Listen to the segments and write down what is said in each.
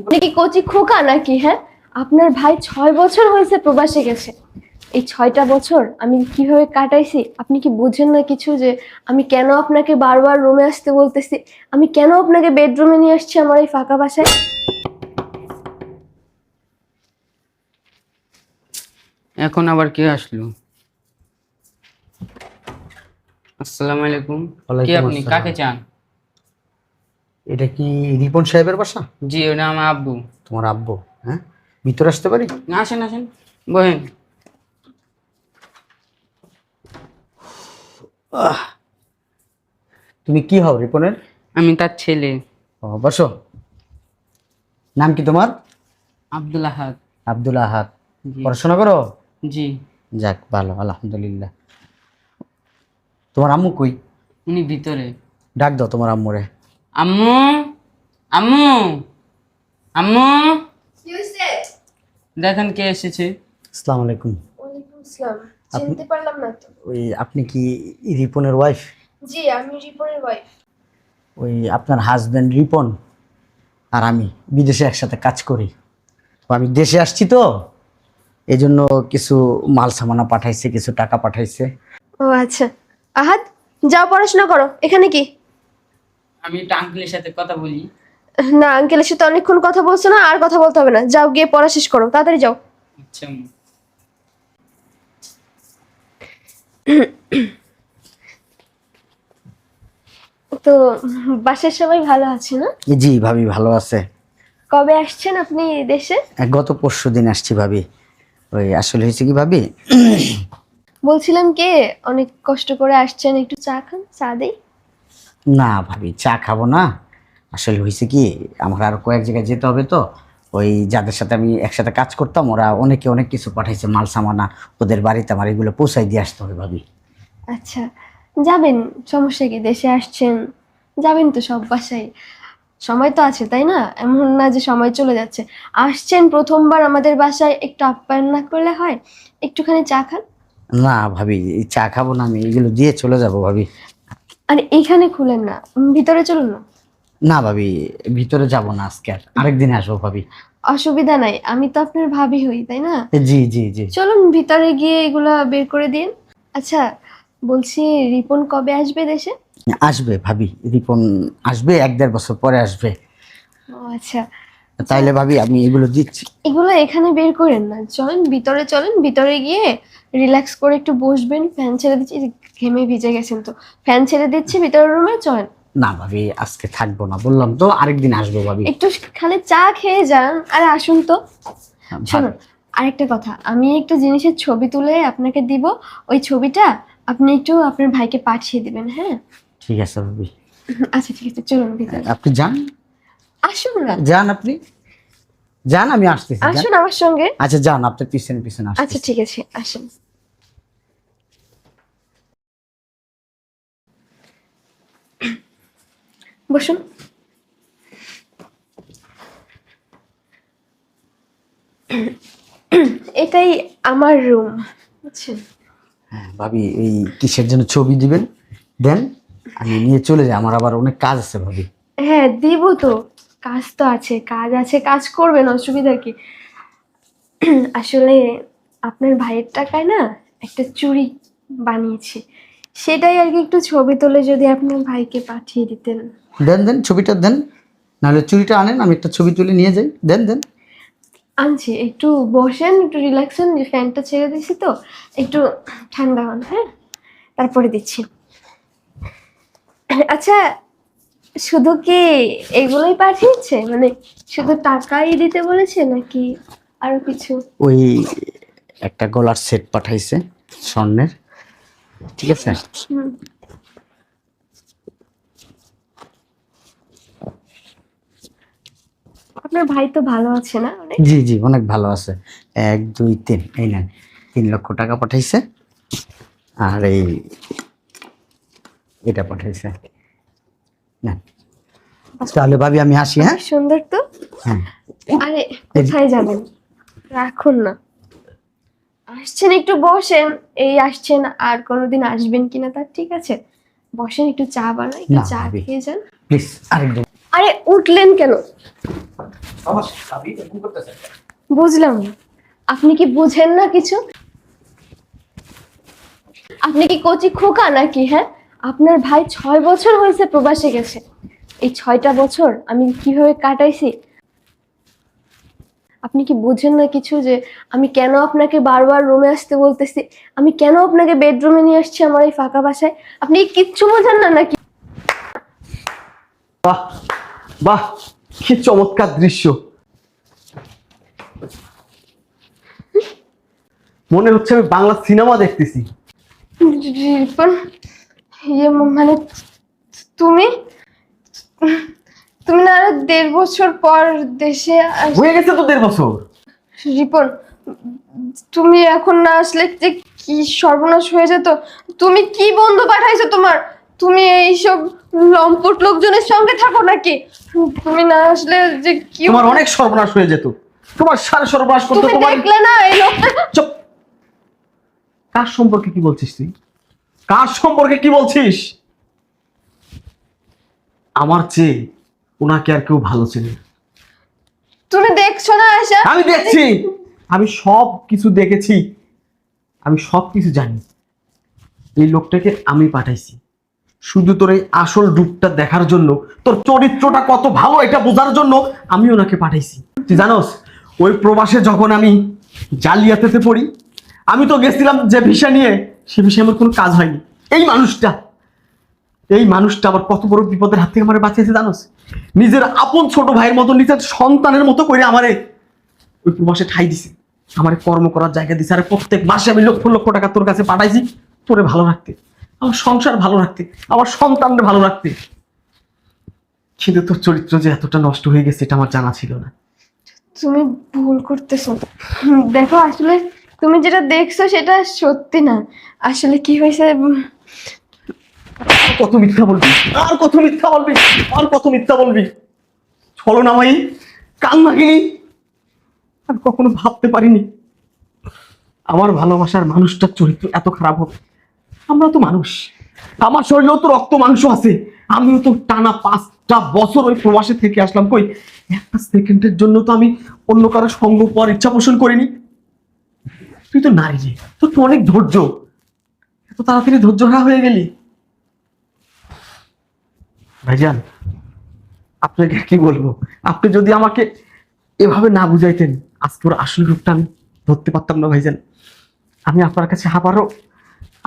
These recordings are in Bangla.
আপনি কি কচি খোকা নাকি হ্যাঁ? আপনার ভাই ছয় বছর হয়েছে প্রবাসে গেছে। এই ছয়টা বছর আমি কীভাবে কাটাইছি? আপনি কি বুঝেন না কিছু যে আমি কেন আপনাকে বারবার রুমে আসতে বলতেছি? আমি কেন আপনাকে বেডরুমে নিয়ে আসছি আমার এই ফাঁকা বাসায়? এখন আবার কে আসলো? আসসালামু আলাইকুম। কি আপনি? কাকে চান? এটা কি রিপন সাহেবের বাসা? জি ওটা আমার আব্বু। তোমার আব্বু হ্যাঁ? ভিতরে আসতে পারি? না আসেন আসেন। বহেন তুমি কি হও রিপনের? আমি তার ছেলে। ও বসো। নাম কি তোমার? আব্দুল আহাদ। আব্দুল আহাদ। পড়াশোনা করো? জি। যাক ভালো আলহামদুলিল্লাহ। তোমার আম্মু কই? উনি ভিতরে। ডাক দাও তোমার আম্মুরে। আম্মু আম্মু আম্মু। দেখেন কে এসেছে। আসসালামু আলাইকুম। ওয়ালাইকুম আসসালাম। চিনতে পারলাম না তো। ওই আপনি কি রিপনের ওয়াইফ জি আমি রিপনের ওয়াইফ ওই আপনার হাজব্যান্ড রিপন আর আমি বিদেশে একসাথে কাজ করি। তো আমি দেশে আসছি তো এই জন্য কিছু মাল সামানা পাঠাইছে কিছু টাকা পাঠাইছে। ও আচ্ছা। আহাদ যাও পড়াশোনা করো। এখানে কি? আমি একটা আঙ্কেলের সাথে কথা বলি। না আঙ্কেলের সাথে অনেকক্ষণ কথা বলছো না আর কথা বলতে হবে না। যাও গিয়ে পড়া শেষ করো তাড়াতাড়ি যাও। আচ্ছা তো বাসার সবাই ভালো আছে না? জি ভাবি ভালো আছে। কবে আসছেন আপনি দেশে? এক গত পরশু দিন আসছি ভাবি। ওই আসলে হয়েছে কি ভাবি? বলছিলাম কে অনেক কষ্ট করে আসছেন একটু চা খান চা দেই। না ভাবি চা খাব না। আসলে হয়েছে কি আমার আরও কয়েক জায়গায় যেতে হবে তো। ওই যাদের সাথে আমি একসাথে কাজ করতাম ওরা অনেকে অনেক কিছু পাঠাইছে মাল সামানা ওদের বাড়িতে আমার এগুলো পৌঁছাই দিয়ে আসতে হবে ভাবি। আচ্ছা যাবেন সমস্যা কি দেশে আসছেন যাবেন তো সব বাসায়। সময় তো আছে তাই না? এমন না যে সময় চলে যাচ্ছে। আসছেন প্রথমবার আমাদের বাসায় একটু আপ্যায়ন না করলে হয়? একটুখানি চা খান। না ভাবি চা খাব না আমি এগুলো দিয়ে চলে যাব ভাবি। আর এইখানে খুলেন না। ভিতরে চলুন না। না ভাবি ভিতরে যাব না আজকে আর। আরেকদিন আসব ভাবি। অসুবিধা নাই আমি তো আপনার ভাবি হই তাই না? জি জি জি। চলুন ভিতরে গিয়ে এগুলা বের করে দিন। আচ্ছা বলছি রিপন কবে আসবে দেশে? আসবে ভাবি রিপন আসবে এক দেড় বছর পরে আসবে। ও আচ্ছা। তাইলে ভাবি আমি এগুলো দিচ্ছি। এগুলো এখানে বের করেন না। চলেন ভিতরে চলেন ভিতরে গিয়ে রিল্যাক্স করে একটু বসবেন। ফ্যান ছেড়ে দিচ্ছি ঘেমে ভিজে গেছেন তো। ফ্যান ছেড়ে দিচ্ছি ভিতরের রুমে চলেন। না ভাবি আজকে থাকব না বললাম তো আরেকদিন আসব ভাবি। একটু খালি চা খেয়ে যান আরে আসুন তো। শুনুন ভাবি, আরেকটা কথা আমি একটা জিনিসের ছবি তুলে আপনাকে দিব। ওই ছবিটা আপনি একটু আপনার ভাইকে পাঠিয়ে দিবেন হ্যাঁ? ঠিক আছে ভাবি। আচ্ছা ঠিক আছে চলুন ভিতরে। আপনি যান। আসুন না। যান আপনি। যান আমি আসতেছি আসুন আমার সঙ্গে। আচ্ছা যান পিছনে পিছনে আচ্ছা ঠিক আছে আসুন। বসুন। এটাই আমার রুম বুঝছেন? হ্যাঁ ভাবি এই কিসের জন্য ছবি দিবেন? দেন আমি নিয়ে চলে যাই আমার আবার অনেক কাজ আছে ভাবি। হ্যাঁ দিব তো। কাজ তো আছে কাজ আছে কাজ করবেন অসুবিধা কি? আসলে আপনার ভাইয়ের টাকায় না একটা চুড়ি বানিয়েছি সেটাই আর কি একটু ছবি তুলে যদি আপনার ভাইকে পাঠিয়ে দিতেন। দেন দেন ছবিটা দেন নাহলে চুরিটা আনেন আমি একটা ছবি তুলে নিয়ে যাই। দেন দেন। আনছি একটু বসেন একটু রিল্যাক্স হন ফ্যানটা ছেড়ে দিছি তো একটু ঠান্ডা হন হ্যাঁ? তারপরে দিচ্ছি। আচ্ছা শুধু কি এগুলোই পাঠিয়েছে? মানে শুধু টাকাই দিতে বলেছে নাকি আরও কিছু? ওই একটা গলার সেট পাঠাইছে স্বর্ণের। ঠিক আছে? আপনার ভাই তো ভালো আছে না জি জি অনেক ভালো আছে। এক দুই তিন এই নেন। তিন লক্ষ টাকা পাঠাইছে। আর এই এটা পাঠাইছে। নেন। তাহলে ভাবি আমি আসি হ্যাঁ? সুন্দর তো। হ্যাঁ। আরে কোথায় যাবেন? রাখুন না। আসছেন একটু বসেন। এই আসছেন আর কোনোদিন আসবেন কিনা তার ঠিক আছে। বসেন একটু চা বানাই একটু চা। খেয়ে যান। প্লিজ আরেকদিন আরে উঠলেন কেন? বুঝলাম না। আপনি কি বুঝেন না কিছু? আপনি কি কচি খোকা নাকি হ্যাঁ? আপনার ভাই ছয় বছর হয়েছে প্রবাসে গেছে এই ছয়টা বছর আমি কীভাবে কাটাইছি আপনি কি বুঝেন না কিছু যে আমি কেন আপনাকে বারবার রুমে আসতে বলতেছি আমি কেন আপনাকে বেডরুমে নিয়ে আসছি আমার এই ফাঁকা বাসায় আপনি কিচ্ছু বোঝেন না নাকি বাহ বাহ কি চমৎকার দৃশ্য মনে হচ্ছে আমি বাংলা সিনেমা দেখতেছি রিপন ইয়ে মানে তুমি তুমি না আরও দেড় বছর পর দেশে আস- হয়ে গেছে তো দেড় বছর। রিপন তুমি এখন না আসলে যে কি সর্বনাশ হয়ে যেত তুমি কি বন্ধু পাঠাইছো তোমার? তুমি এইসব লম্পট লোকজনের সঙ্গে থাকো নাকি? তুমি না আসলে যে কি তোমার অনেক সর্বনাশ হয়ে যেত। তোমার সারা সর্বনাশ করতে তুমি তোমার দেখলে না এই লোকটা? চুপ। কার সম্পর্কে কি বলছিস তুই? কার সম্পর্কে কি বলছিস? আমার চেয়ে ওনাকে আর কেউ ভালো চেনে না। তুমি দেখছ না আশা আমি দেখছি। আমি সব কিছু দেখেছি। আমি সব কিছু জানি। এই লোকটাকে আমি পাঠাইছি। শুধু তোর এই আসল রূপটা দেখার জন্য তোর চরিত্রটা কত ভালো এটা বোঝার জন্য আমি ওনাকে পাঠাইছি। তুই জানোস ওই প্রবাসে যখন আমি জালিয়াতেতে পড়ি আমি তো গেছিলাম যে ভিসা নিয়ে সে বিষয়ে আমার কোনো কাজ হয়নি। এই মানুষটা এই মানুষটা আবার কত বড় বিপদের হাত থেকে আমার বাঁচিয়েছে জানোস নিজের আপন ছোট ভাইয়ের মতো, নিজের সন্তানের মতো করে আমারে ওই প্রবাসে ঠাই দিছে। আমার কর্ম করার জায়গা দিছে। আর প্রত্যেক মাসে আমি লক্ষ লক্ষ টাকা তোর কাছে পাঠাইছি, তোরে ভালো রাখতে। আমার সংসার ভালো রাখতে, আমার সন্তানকে ভালো রাখতে। কিন্তু তোর চরিত্র যে এতটা নষ্ট হয়ে গেছে, এটা আমার জানা ছিল না। তুমি ভুল করতেছো। দেখো, আসলে তুমি যেটা দেখছ সেটা সত্যি না। আসলে কি হয়েছে? কত মিথ্যা বলবি? আর কত মিথ্যা বলবি? আর কত মিথ্যা বলবি? ছলনামাই কান্নাকিনি আর কখনো ভাবতে পারিনি। আমার ভালোবাসার মানুষটার চরিত্র এত খারাপ হবে। আমরা তো মানুষ। আমার শরীরেও তো রক্ত মাংস আছে। আমিও তো টানা পাঁচটা বছর ওই প্রবাসে থেকে আসলাম কই? একটা সেকেন্ডের জন্য তো আমি অন্য কারও সঙ্গ পর ইচ্ছা পোষণ করিনি। তুই তো নারী রে তোর তো অনেক ধৈর্য। এত তাড়াতাড়ি ধৈর্য হারা হয়ে গেলি। ভাইজান, আপনাকে কি বলব? আপনি যদি আমাকে এভাবে না বুঝাইতেন, আজকে ওর আসল রূপটা আমি ধরতে পারতাম না ভাইজান। আমি আপনার কাছে আবারও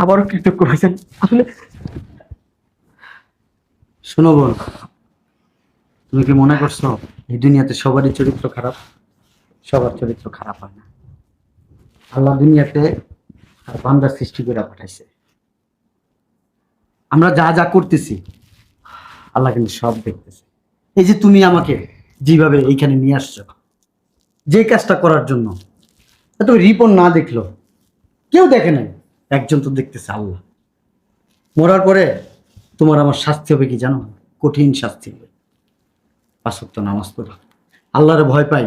আবারও কৃতজ্ঞ ভাইজান। আসলে শোনো বল তুমি কি মনে করছ, এই দুনিয়াতে সবারই চরিত্র খারাপ? সবার চরিত্র খারাপ হয় না। আল্লাহ দুনিয়াতে আর বান্দার সৃষ্টি করে পাঠাইছে। আমরা যা যা করতেছি, আল্লাহ কিন্তু সব দেখতেছে। এই যে তুমি আমাকে যেভাবে এইখানে নিয়ে আসছো, যে কাজটা করার জন্য তুমি রিপন না দেখল, কেউ দেখে নাই, একজন তো দেখতেছে আল্লাহ। মরার পরে তোমার আমার শাস্তি হবে কি জানো? কঠিন শাস্তি হবে। পাঁচক্ত নামাজ পড়ি। আল্লাহরে ভয় পাই।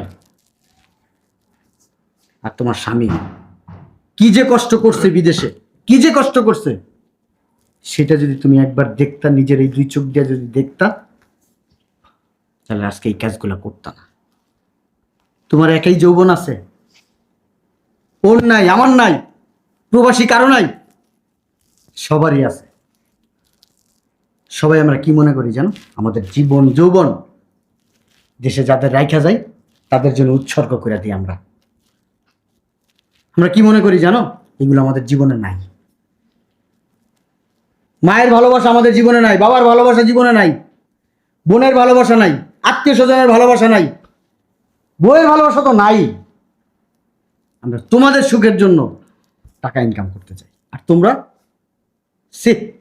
আর তোমার স্বামী কি যে কষ্ট করছে বিদেশে? কি যে কষ্ট করছে? সেটা যদি তুমি একবার দেখতা, নিজের এই দুই চোখ দিয়ে যদি দেখতা, তাহলে আজকে এই কাজগুলো করতা না। তোমার একাই যৌবন আছে। ওর নাই, আমার নাই, প্রবাসী কারও নাই, সবারই আছে। সবাই আমরা কি মনে করি জানো? আমাদের জীবন যৌবন। দেশে যাদের রাইখা যায়, তাদের জন্য উৎসর্গ করে দিই আমরা। আমরা কি মনে করি জানো? এগুলো আমাদের জীবনে নাই। মায়ের ভালোবাসা আমাদের জীবনে নাই, বাবার ভালোবাসা জীবনে নাই, বোনের ভালোবাসা নাই, আত্মীয় স্বজনের ভালোবাসা নাই। বইয়ের ভালোবাসা তো নাই। আমরা তোমাদের সুখের জন্য টাকা ইনকাম করতে চাই। আর তোমরা? সে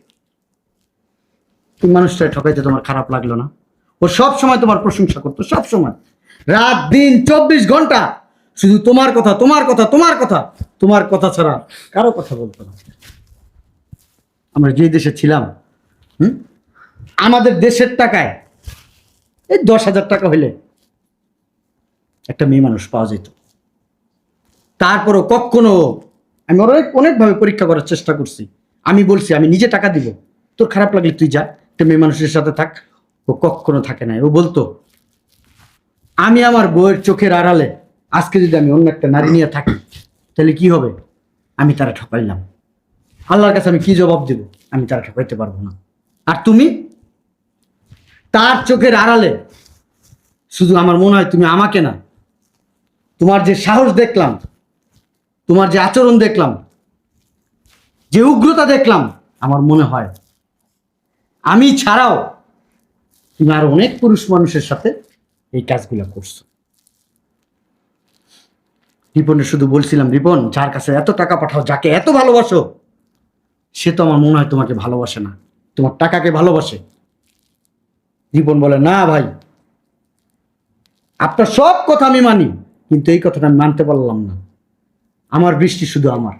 তুমি মানুষটা ঠকাইতে তোমার খারাপ লাগল না। ও সব সময় তোমার প্রশংসা করতো সব সময় রাত, দিন, চব্বিশ ঘণ্টা শুধু তোমার কথা তোমার কথা তোমার কথা তোমার কথা ছাড়া কারও কথা বলতো না। আমরা যে দেশে ছিলাম, হুম? আমাদের দেশের টাকায় এই দশ হাজার টাকা হইলে একটা মেয়ে মানুষ পাওয়া যেত। তারপরও কখনো আমি অনেক অনেকভাবে পরীক্ষা করার চেষ্টা করছি। আমি বলছি, আমি নিজে টাকা দিব। তোর খারাপ লাগলে তুই যা, একটা মেয়ে মানুষের সাথে থাক। ও কখনো থাকে না। ও বলতো, আমি আমার বউয়ের চোখের আড়ালে আজকে যদি আমি অন্য একটা নারী নিয়ে থাকি, তাহলে কি হবে? আমি তারা ঠকাইলাম। আল্লাহর কাছে আমি কি জবাব দেব? আমি তারা ঠকাইতে পারব না। আর তুমি? তার চোখের আড়ালে, শুধু আমার মনে হয় তুমি আমাকে না, তোমার যে সাহস দেখলাম, তোমার যে আচরণ দেখলাম, যে উগ্রতা দেখলাম, আমার মনে হয় আমি ছাড়াও তুমি আর অনেক পুরুষ মানুষের সাথে এই কাজগুলো করছ। রিপনের শুধু বলছিলাম, রিপন, যার কাছে এত টাকা পাঠাও, যাকে এত ভালোবাসো, সে তো আমার মনে হয় তোমাকে ভালোবাসে না। তোমার টাকাকে ভালোবাসে। রিপন বলে, না ভাই, আপনার সব কথা আমি মানি, কিন্তু এই কথাটা আমি মানতে পারলাম না। আমার বৃষ্টি শুধু আমার।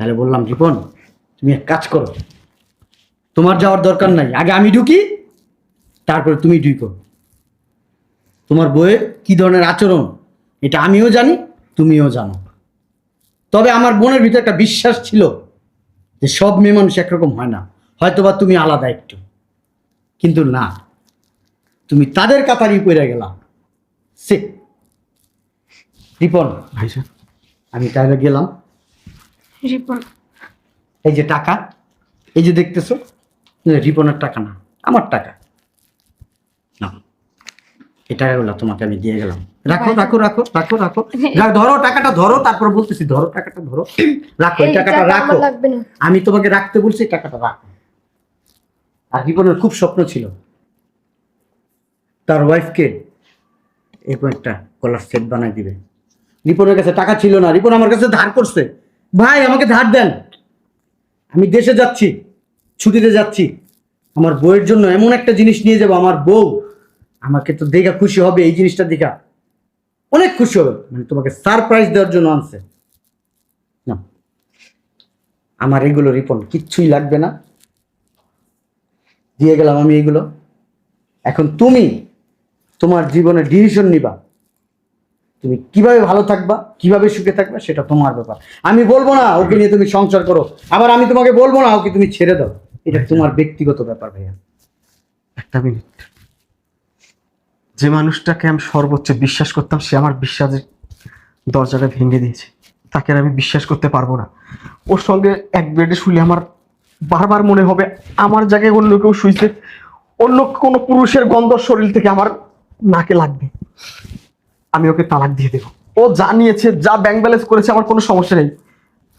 তাহলে বললাম, রিপন, তুমি এক কাজ করো। তোমার যাওয়ার দরকার নাই। আগে আমি ঢুকি, তারপরে তুমি ঢুকো। তোমার বইয়ের কি ধরনের আচরণ? এটা আমিও জানি তুমিও জানো। তবে আমার বোনের ভিতরে একটা বিশ্বাস ছিল যে সব মেয়ে মানুষ একরকম হয় না। হয়তোবা তুমি আলাদা একটু। কিন্তু না তুমি তাদের কাতারই পড়ে গেলা। সে রিপন ভাইজান আমি তাহলে গেলাম। রিপন। এই যে টাকা এই যে দেখতেছো রিপনের টাকা না আমার টাকা। এই টাকাগুলো তোমাকে আমি দিয়ে গেলাম। রাখো রাখো রাখো রাখো রাখো। ধরো টাকাটা ধরো তারপর বলতেছি ধরো টাকাটা ধরো। রাখো এই টাকাটা রাখো। আমি তোমাকে রাখতে বলছি টাকাটা রাখো। আর রিপনের খুব স্বপ্ন ছিল। তার ওয়াইফকে এরকম একটা কলার সেট বানাই দিবে। রিপনের কাছে টাকা ছিল না রিপন আমার কাছে ধার করছে। ভাই আমাকে ধার দেন। আমি দেশে যাচ্ছি ছুটিতে যাচ্ছি। আমার বউয়ের জন্য এমন একটা জিনিস নিয়ে যাব আমার বউ। আমাকে তো দেখা খুশি হবে, এই জিনিসটা দেখা অনেক খুশি হবে। মানে তোমাকে সারপ্রাইজ দেওয়ার জন্য আনছে। না, আমার এগুলো রিপন কিচ্ছুই লাগবে না। দিয়ে গেলাম আমি এগুলো। এখন তুমি তোমার জীবনে ডিসিশন নিবা। তুমি কীভাবে ভালো থাকবা, কীভাবে সুখে থাকবা, সেটা তোমার ব্যাপার। আমি বলব না ওকে নিয়ে তুমি সংসার করো। আবার আমি তোমাকে বলব না ওকে তুমি ছেড়ে দাও। এটা তোমার ব্যক্তিগত ব্যাপার, ভাইয়া। একটা মিনিট। যে মানুষটাকে আমি সর্বোচ্চ বিশ্বাস করতাম সে আমার বিশ্বাসের দরজাটা ভেঙে দিয়েছে। তাকে আর আমি বিশ্বাস করতে পারব না। ওর সঙ্গে এক বেডে শুলে আমার বারবার মনে হবে আমার জায়গায় অন্য কেউ শুইছে অন্য কোনো পুরুষের গন্ধ শরীর থেকে আমার নাকে লাগবে। আমি ওকে তালাক দিয়ে দেবো। ও যা নিয়েছে যা ব্যাংক ব্যালেন্স করেছে আমার কোনো সমস্যা নেই।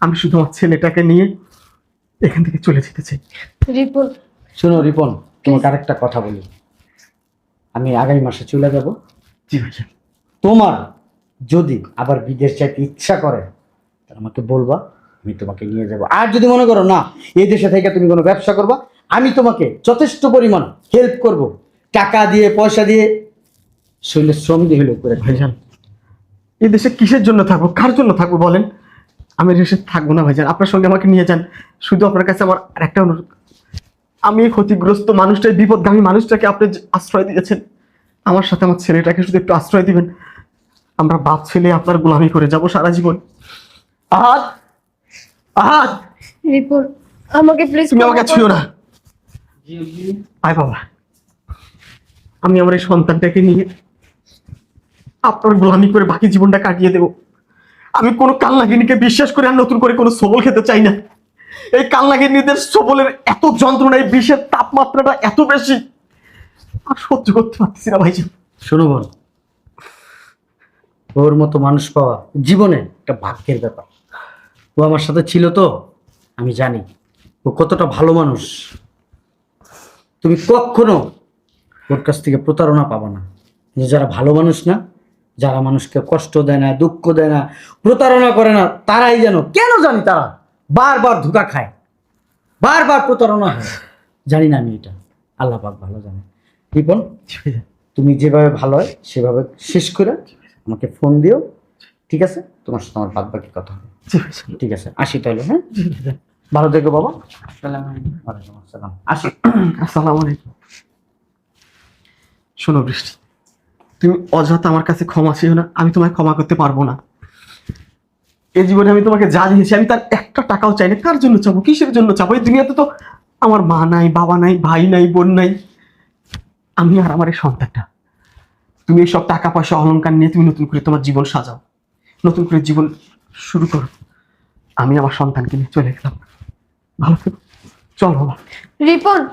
আমি শুধু আমার ছেলেটাকে নিয়ে এখান থেকে চলে যেতে চাই। রিপন। শোনো রিপন তোমাকে আরেকটা কথা বলি। আমি আগামী মাসে চলে যাব। জি ভাইয়া। তোমার যদি আবার বিদেশ যাইতে ইচ্ছা করে তাহলে আমাকে বলবা আমি তোমাকে নিয়ে যাব। আর যদি মনে করো না এই দেশে থেকে তুমি কোনো ব্যবসা করবা আমি তোমাকে যথেষ্ট পরিমাণ হেল্প করব। টাকা দিয়ে পয়সা দিয়ে। শরীরের শ্রম দিয়ে হলেও করে ভাইজান এই দেশে কিসের জন্য থাকব? কার জন্য থাকব বলেন? আমি দেশে থাকব না ভাইজান। আপনার সঙ্গে আমাকে নিয়ে যান। শুধু আপনার কাছে আমার আরেকটা অনুরোধ। আমি এই ক্ষতিগ্রস্ত মানুষটাই বিপদগামী মানুষটাকে আপনি আশ্রয় দিয়েছেন আমার সাথে আমার ছেলেটাকে শুধু একটু আশ্রয় দিবেন। আমরা বাপ ছেলে আপনার গোলামি করে যাব সারা জীবন। আহাদ আহাদ রিপন আমাকে প্লিজ তুমি আমাকে ছুঁয়ো না। আয় বাবা। আমি আমার এই সন্তানটাকে নিয়ে আপনার গোলামি করে বাকি জীবনটা কাটিয়ে দেব। আমি কোনো কালনাগিনীকে বিশ্বাস করে আর নতুন করে কোনো সবল খেতে চাই না। এই কালনাগিনীদের সবলের এত যন্ত্রণা, এই বিষের তাপমাত্রাটা এত বেশি। সহ্য করতে পারতেছি না ভাইজান। শোনো বোন, ওর মতো মানুষ পাওয়া জীবনে একটা ভাগ্যের ব্যাপার। ও আমার সাথে ছিল তো, আমি জানি। ও কতটা ভালো মানুষ। তুমি কখনো ওর কাছ থেকে প্রতারণা পাবা না। যে যারা ভালো মানুষ না, যারা মানুষকে কষ্ট দেয় না, দুঃখ দেয় না, প্রতারণা করে না, তারাই যেন, কেন জানি তারা? বারবার ধোকা খায়। বারবার প্রতারণা হয়। জানি না আমি এটা। আল্লাহ পাক ভালো জানে। রিপন তুমি যেভাবে ভালো হয় সেভাবে শেষ করে আমাকে ফোন দিও। ঠিক আছে? তোমার সাথে আমার বাদ বাকি কথা হবে। ঠিক আছে? আসি তাহলে হ্যাঁ? ভালো থেকো বাবা। আসসালামু আলাইকুম। ওয়ালাইকুম আসসালাম। আসি। আসসালামু আলাইকুম। শোনো বৃষ্টি তুমি অযথা আমার কাছে ক্ষমা চেয়েও না আমি তোমায় ক্ষমা করতে পারব না। এই জীবনে আমি তোমাকে যা দিয়েছি, আমি তার একটা টাকাও চাই না। কার জন্য চাবো? কিসের জন্য চাবো? এই দুনিয়াতে তো আমার মা নাই, বাবা নাই, ভাই নাই, বোন নাই। আমি আর আমার এই সন্তানটা। তুমি এইসব টাকা পয়সা অলংকার নিয়ে তুমি নতুন করে তোমার জীবন সাজাও। নতুন করে জীবন শুরু করো। আমি আমার সন্তানকে নিয়ে চলে গেলাম। ভালো থেকো। চল বাবা। রিপন